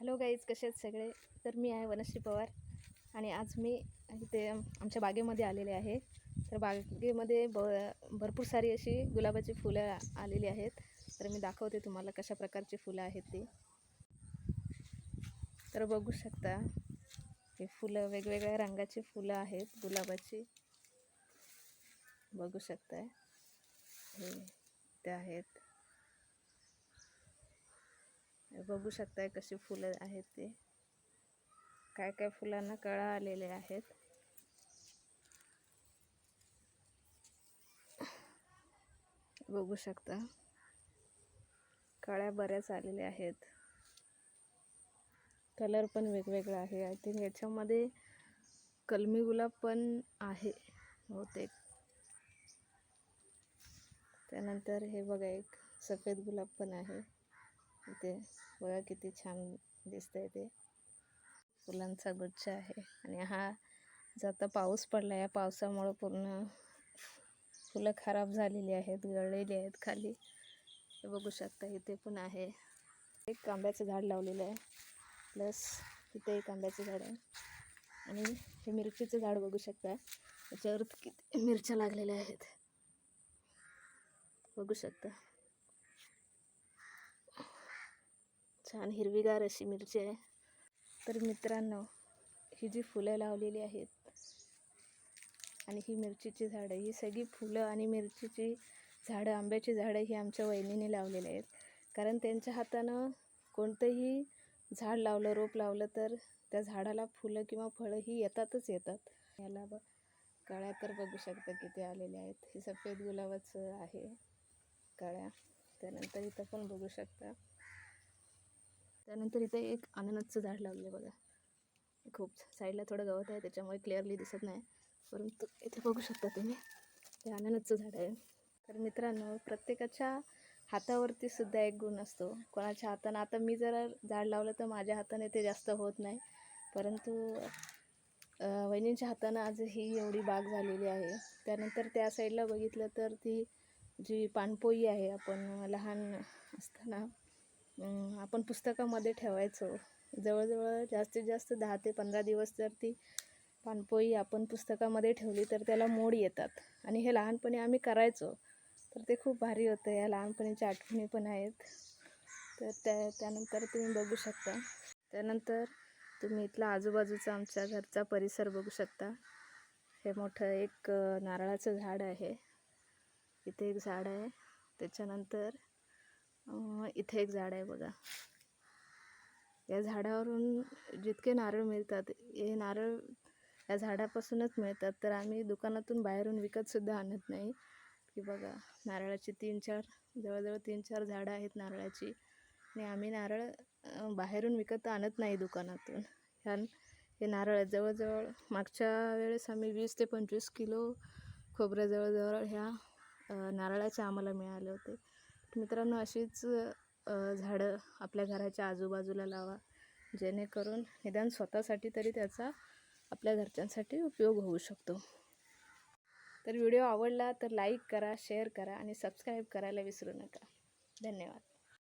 Hello guys कसे आहेत सगळे? तर मी आहे वनश्री पवार आणि आज मी इथे आमच्या बागेमध्ये आलेले आहे. तर बागेमध्ये ब भरपूर सारी अशी गुलाबाची फुलं आलेली आहेत. तर मी दाखवते तुम्हाला कशा प्रकारची फुलं आहेत ती. तर बघू शकता हे फुलं वेगवेगळ्या रंगाची फुलं आहेत गुलाबाची. बघू शकताय. हे ते आहेत हे बघू शकताय कशी फुलं आहेत ते. काय काय फुलांना कळा आलेले आहेत. बघू शकता. कळ्या बऱ्याच आलेल्या आहेत. कलर पण वेगवेगळा आहे. आय थिंक याच्यामध्ये कलमी गुलाब पण आहे बहुतेक. त्यानंतर हे बघा एक सफेद गुलाब पण आहे. इथे बघा किती छान दिसतंय ते. फुलांचा गुच्छ आहे आणि हा जाता आता पाऊस पडला या पावसामुळं पूर्ण फुलं खराब झालेली आहेत गळलेली आहेत खाली. हे बघू शकता इथे पण आहे. एक आंब्याचं झाड लावलेलं आहे. प्लस इथे एक आंब्याचं झाड आहे. आणि हे मिरचीचं झाड बघू शकता. त्याच्यावर किती मिरच्या लागलेल्या आहेत. बघू शकता. छान हिरवीगार अशी मिरची आहे. तर मित्रांनो ही जी फुलं लावलेली आहेत आणि ही मिरचीची झाडं ही सगळी फुलं आणि मिरचीची झाडं आंब्याची झाडं ही आमच्या वहिनीने लावलेली आहेत. कारण त्यांच्या हातानं कोणतंही झाड लावलं रोप लावलं तर त्या झाडाला फुलं किंवा फळं ही येतातच येतात. याला ब कळ्या तर बघू शकता किती आलेल्या आहेत. हे सफेद गुलाबाचं आहे कळ्या. त्यानंतर इथं पण बघू शकता. त्यानंतर इथे एक अननसचं झाड लावलं बघा. खूप साईडला थोडं गवत आहे त्याच्यामुळे क्लिअरली दिसत नाही. परंतु इथे बघू शकता तुम्ही ते अननसचं झाड आहे. तर मित्रांनो प्रत्येकाच्या हातावरती सुद्धा एक गुण असतो. कोणाच्या हातानं आता मी जर झाड लावलं तर माझ्या हाताने ते जास्त होत नाही. परंतु वहिनींच्या हातानं आज ही एवढी बाग झालेली आहे. त्यानंतर त्या साईडला बघितलं तर ती जी पानपोई आहे आपण लहान असताना आपण पुस्तकामध्ये ठेवायचो. जवळजवळ जास्तीत जास्त दहा ते पंधरा दिवस जर ती पानपोई आपण पुस्तकामध्ये ठेवली तर त्याला मोड येतात. आणि हे लहानपणी आम्ही करायचो. तर ते खूप भारी होतं. या लहानपणीच्या आठवणी पण आहेत. तर त्या त्यानंतर तुम्ही बघू शकता. त्यानंतर तुम्ही इथला आजूबाजूचा आमच्या घरचा परिसर बघू शकता. हे मोठं एक नारळाचं झाड आहे. इथे एक झाड आहे. त्याच्यानंतर इथे एक झाड आहे बघा. या झाडावरून जितके नारळ मिळतात हे नारळ या झाडापासूनच मिळतात. तर आम्ही दुकानातून बाहेरून विकतसुद्धा आणत नाही. की बघा नारळाची तीन चार जवळजवळ तीन चार झाडं आहेत नारळाची. आणि आम्ही नारळ बाहेरून विकत आणत नाही दुकानातून. ह्या हे नारळ जवळजवळ मागच्या वेळेस आम्ही वीस ते पंचवीस किलो खोबरं जवळजवळ ह्या नारळाच्या नारळाचे आम्हाला मिळाले होते. मित्रांनो अशीच झाडं आपल्या घराच्या आजूबाजूला लावा. जेणेकरून निदान स्वतःसाठी तरी त्याचा आपल्या घरच्यांसाठी उपयोग होऊ शकतो. तर व्हिडिओ आवडला तर लाईक करा शेअर करा आणि सबस्क्राईब करायला विसरू नका. धन्यवाद.